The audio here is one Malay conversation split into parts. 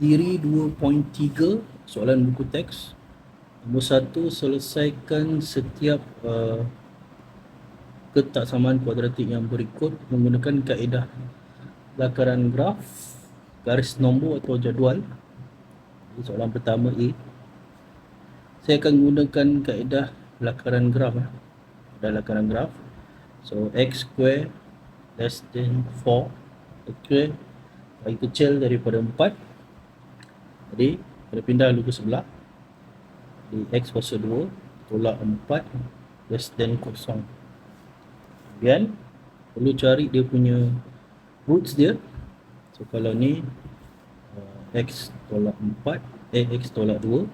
diri 2.3 soalan buku teks. Nombor satu selesaikan setiap uh, ketaksamaan kuadratik yang berikut menggunakan kaedah lakaran graf garis nombor atau jadual. Soalan pertama A. Saya akan gunakan kaedah lakaran graf eh. kaedah lakaran graf. So x square less than 4 x square lagi kecil daripada 4 jadi kita pindah ke sebelah. Di x kuasa 2 tolak 4 less than kosong. Kemudian perlu cari dia punya roots dia. So kalau ni uh, x tolak 4 eh x tolak 2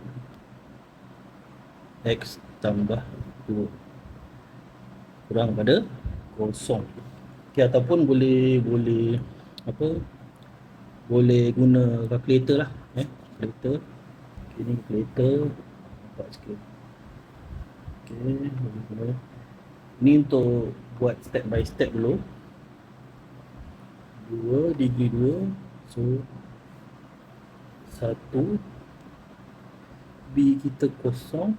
x tambah 2 kurang pada kosong. Okay, ataupun boleh boleh apa boleh guna calculator lah eh calculator okay, ni calculator nampak sikit. Guna. Ni untuk buat step by step dulu. 2 degree 2 so 1 B kita kosong.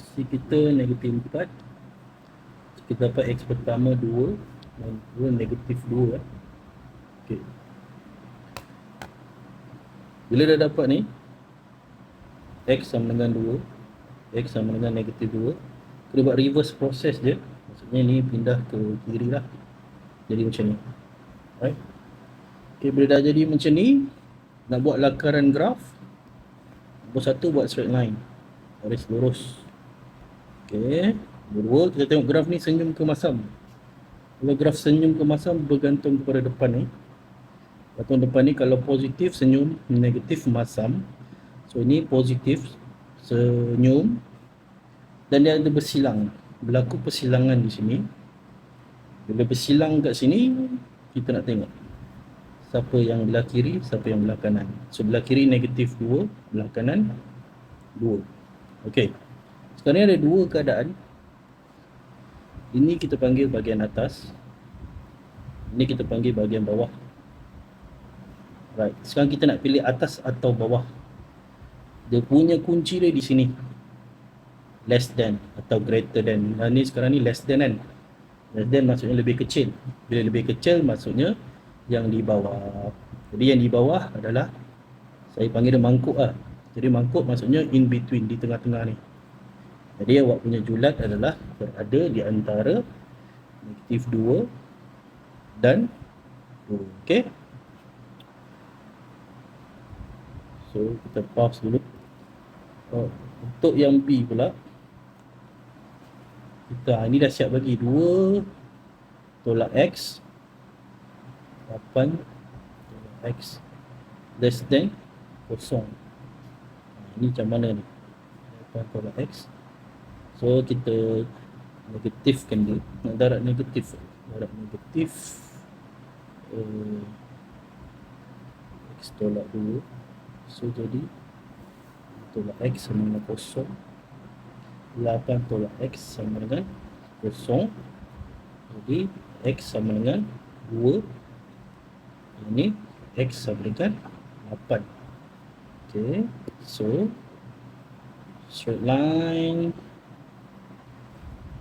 C kita negatif 4 so, kita dapat X pertama 2 dan 2 negatif 2 eh. okay. Bila dah dapat ni X sama dengan 2 X sama dengan negatif 2 Kita buat reverse process je. Maksudnya ni pindah ke kiri lah. Jadi macam ni. Right Okay bila dah jadi macam ni Nak buat lakaran graf Nombor satu buat straight line. Garis lurus. Okay. Nombor dua kita tengok graf ni senyum ke masam Kalau graf senyum ke masam bergantung kepada depan ni Batuan depan ni kalau positif senyum, negatif masam. So ini positif senyum dan dia ada bersilang. Berlaku persilangan di sini. Bila bersilang kat sini, kita nak tengok siapa yang belah kiri, siapa yang belah kanan. So belah kiri negatif 2, belah kanan 2. Okey. Sekarang ada dua keadaan. Ini kita panggil bahagian atas. Ini kita panggil bahagian bawah. Right. Sekarang kita nak pilih atas atau bawah. Dia punya kunci dia di sini. Less than atau greater than. Nah, ni sekarang ni less than kan. Less than maksudnya lebih kecil. Bila lebih kecil maksudnya yang di bawah. Jadi yang di bawah adalah saya panggil dia mangkuk lah. Jadi mangkuk maksudnya in between di tengah-tengah ni. Jadi awak punya julat adalah berada di antara negatif 2 dan 2. Okay. So kita pause dulu. Oh, untuk yang B pula kita ini dah siap bagi 2 tolak X 8 tolak X less than kosong. Ini macam mana ni? 8 tolak X. So kita negatifkan dia. Nak darab negatif. Darab negatif. Uh, X tolak 2 So jadi tolak x sama dengan kosong. 8 tolak x sama dengan kosong. Jadi x sama dengan 2 Ini x sama dengan 8 Okay so straight line.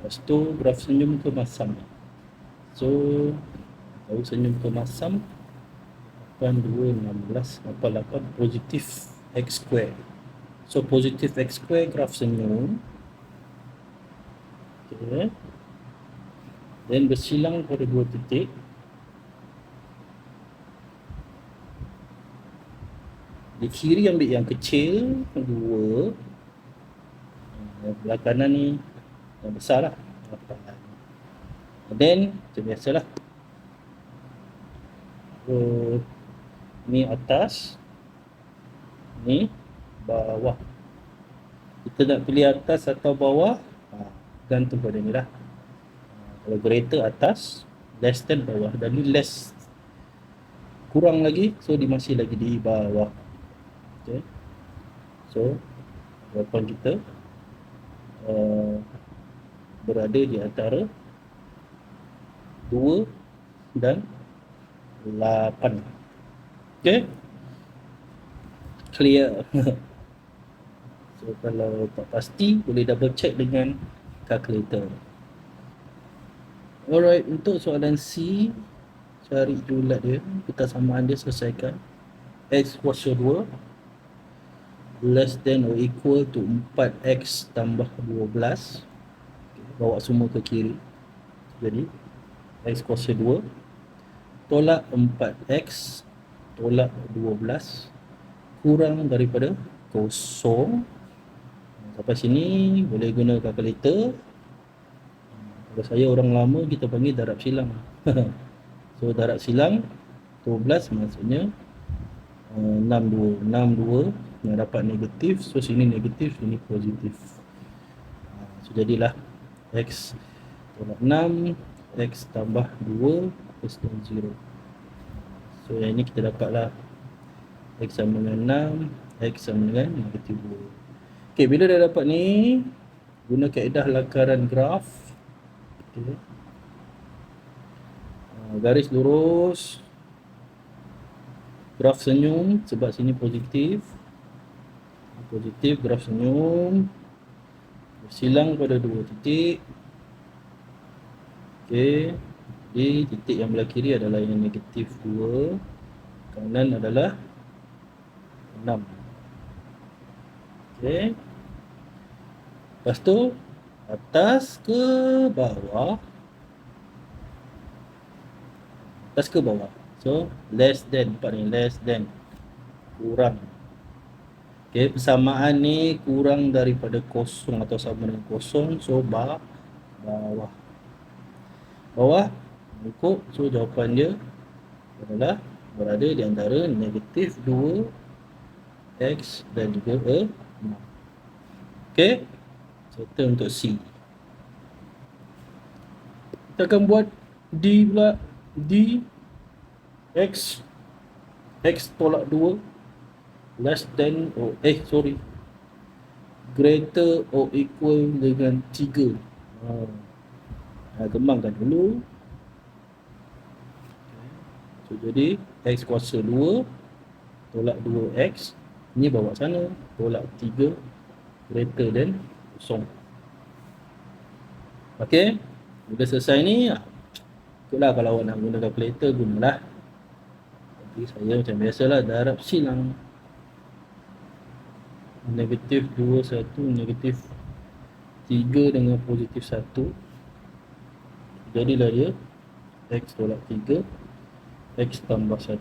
Lepas tu graf senyum ke masam So tahu senyum ke masam 8216.88 positif x square. So positif x square graf senyum. Okay. Then bersilang pada dua titik. Di kiri ambil yang kecil, dua. Yang belah kanan ni yang besar lah. Dan then, macam biasalah. Uh, ni atas. Ni bawah. Kita nak pilih atas atau bawah? Ha, gantung pada ni lah. Ha, kalau greater atas less than bawah. Dan ni less. Kurang lagi so dia masih lagi di bawah. Okay. so jawapan kita uh, berada di antara 2 dan 8 Okay. clear. So kalau tak pasti boleh double check dengan calculator. Alright untuk soalan C cari julat dia. Kita samaan dia selesaikan. X kuasa 2 less than or equal to 4x tambah 12 okay, bawa semua ke kiri. Jadi x kuasa 2 tolak 4x tolak 12 kurang daripada kosong. Sampai sini boleh guna kalkulator kalau saya orang lama kita panggil darab silang. So darab silang 12 maksudnya 62 62 yang dapat negatif. So sini negatif sini positif. So jadilah x tolak 6 x tambah 2 plus 0 so yang ini kita dapatlah X sama dengan 6 X sama dengan negatif 2 Ok, bila dah dapat ni Guna kaedah lakaran graf okay. uh, Garis lurus Graf senyum sebab sini positif. Positif, graf senyum Bersilang pada dua titik. Ok Jadi titik yang belah kiri adalah yang negatif 2 Kanan adalah 6 Okey. Lepas tu Atas ke bawah? Atas ke bawah? So less than Part ni less than. Kurang. Okey persamaan ni kurang daripada kosong Atau sama dengan kosong So ba bawah. Bawah Ikut So jawapan dia adalah berada di antara negatif 2 X dan juga E. 6 Okay Serta untuk C. Kita akan buat D pula. D X. X tolak 2 Less than oh, Eh sorry. Greater or equal dengan 3 ha. ha, Kembangkan dulu So jadi X kuasa 2 Tolak 2X Ni bawa sana Tolak 3 Greater than kosong. Okay Bila selesai ni Ikutlah kalau awak nak guna calculator Gunalah. Tapi saya macam biasalah Darab silang. Negatif 2, 1 Negatif 3 dengan positif 1 Jadilah dia X tolak 3 X tambah 1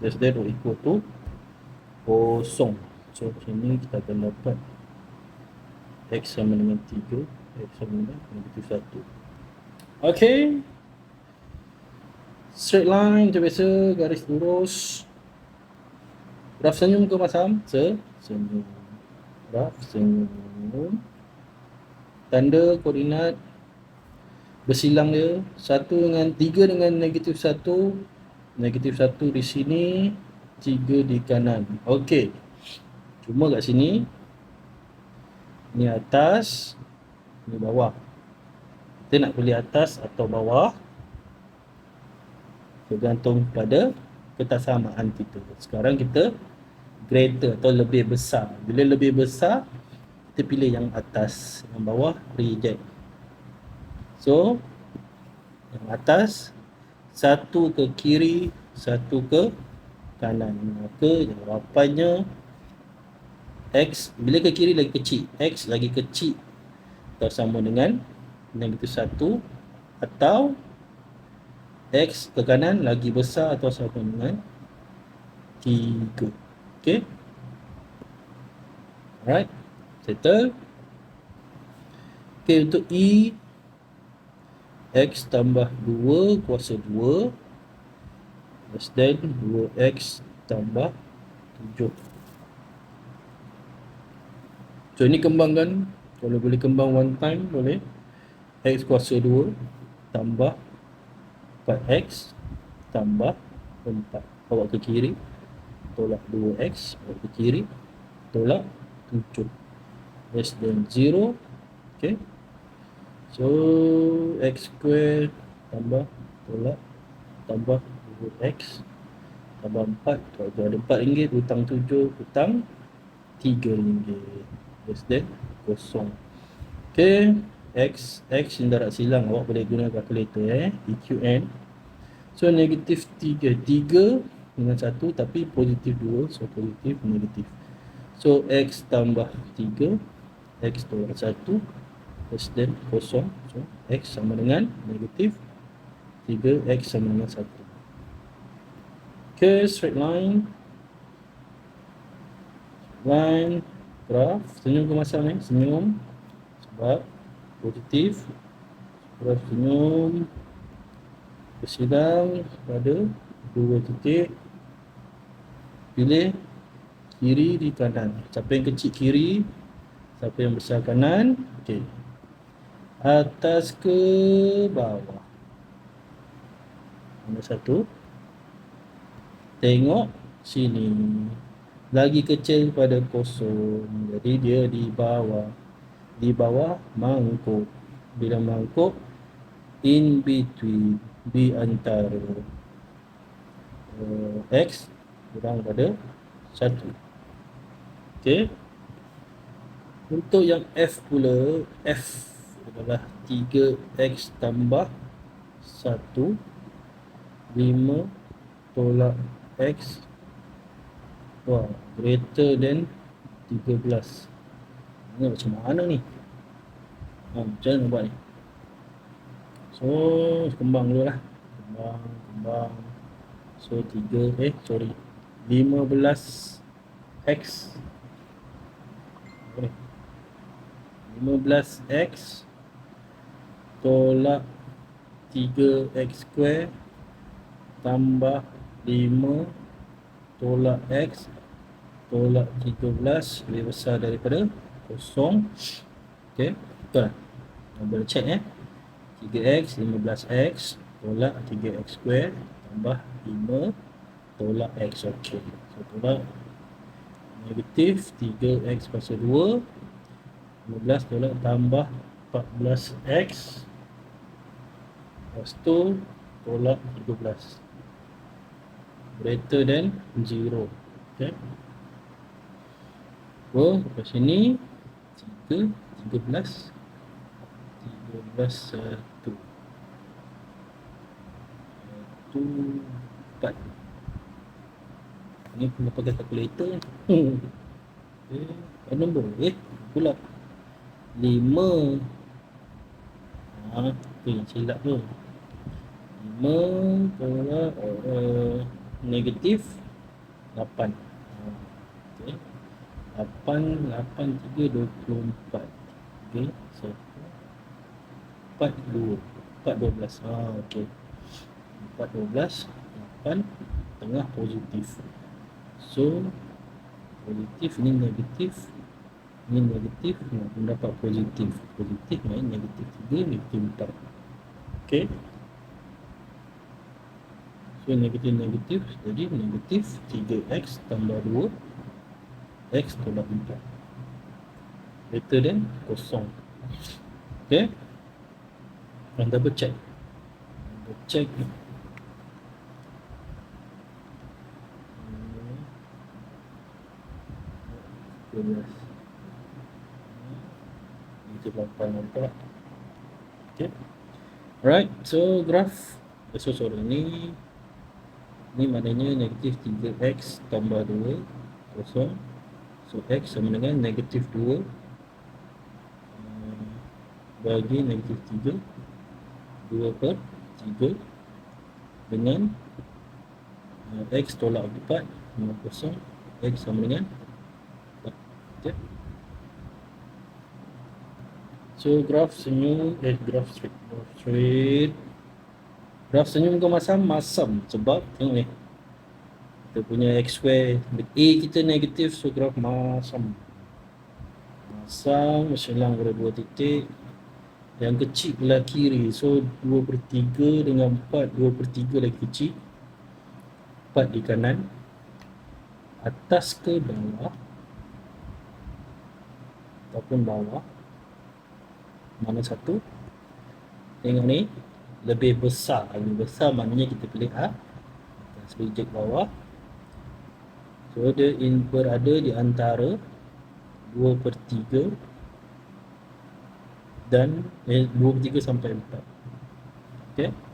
Less than or equal to kosong. So sini kita akan dapat x sama dengan 3 x sama dengan negatif 1 ok straight line macam biasa garis lurus. Graf senyum ke masam se senyum. Graf senyum. Tanda koordinat bersilang dia satu dengan tiga dengan negatif satu negatif satu di sini tiga di kanan. Okey. Cuma kat sini ni atas, ni bawah. Kita nak pilih atas atau bawah tergantung pada kesamaan kita. Sekarang kita greater atau lebih besar. Bila lebih besar, kita pilih yang atas, yang bawah reject. So, yang atas satu ke kiri, satu ke kanan. Maka jawapannya x bila ke kiri lagi kecil. X lagi kecil. Atau sama dengan negatif 1 atau x ke kanan lagi besar atau sama dengan 3 ok alright. Settle. Ok untuk e x tambah 2 kuasa 2 less than 2x tambah 7 so ini kembangkan. Kalau boleh kembang one time boleh. X kuasa 2 tambah 4x tambah 4 bawa ke kiri tolak 2x bawa ke kiri tolak 7 less than 0 ok so x square tambah tolak tambah x tambah 4 tu ada 4 ringgit hutang 7 hutang 3 ringgit. Less than kosong. Ok x x yang darat silang awak boleh guna kalkulator eh EQN so negatif 3 3 dengan 1 tapi positif 2 so positif negatif. So x tambah 3 x tolak 1 less than kosong so x sama dengan negatif 3 x sama dengan 1 ok straight line line graph senyum ke masa ni? Senyum. Sebab positif graf senyum. Bersidang pada dua titik. Pilih kiri di kanan. Siapa yang kecil kiri siapa yang besar kanan? Okey atas ke bawah? Nombor satu. Tengok sini. Lagi kecil pada kosong. Jadi dia di bawah. Di bawah mangkuk. Bila mangkuk in between. Di antara. Uh, x kurang pada 1 okey. Untuk yang f pula f adalah 3x tambah 1 5 tolak x wah greater than 13 ni macam mana ni? Ha, macam mana buat ni? So kembang dulu lah. Kembang kembang. So 3 eh sorry. 15 x. 15 x tolak 3 x square tambah 5 tolak x tolak 13 lebih besar daripada kosong. Ok betul boleh check eh? 3x 15x tolak 3x square tambah 5 tolak x. Ok so tolak. Negatif 3x pasal 2 15 tolak tambah 14x lepas tu tolak 13 greater than 0 ok Oh, lepas sini 3 13 13 1 1 4 ni kena pakai kalkulator hmm. eh, apa nombor eh pula. 5 ha, yang silap tu. 5 tolak uh, negatif 8 okay. 8 8 3 24 okey so 4 2 4 12 ah okey. 4 12 8 tengah positif. So positif ni negatif ni negatif mendapat positif positif ni negatif. 3 negatif 4 okey. So negatif negatif. Jadi negatif 3x tambah 2 X tolak 4 Greater than kosong. Okay Dan double check. Double check Okay. Alright, so graph So sorry, ni Ni maknanya negatif 3x tambah 2 Kosong So X sama dengan negatif 2 uh, Bagi negatif 3 2 per 3 Dengan uh, X tolak 4 50 X sama dengan 4 okay. So graf senyum Eh graf straight Graf straight. Graf senyum ke masam? Masam Sebab tengok ni. Kita punya x square A kita negatif so graf masam. Masam selang pada dua titik. Yang kecil belah kiri so 2 per 3 dengan 4 2 per 3 lagi kecil. 4 di kanan. Atas ke bawah? Ataupun bawah mana satu. Tengok ni lebih besar. Lebih besar maknanya kita pilih A atas reject bawah. So dia in, berada di antara 2 per 3 dan eh, 2 per 3 sampai 4 Okay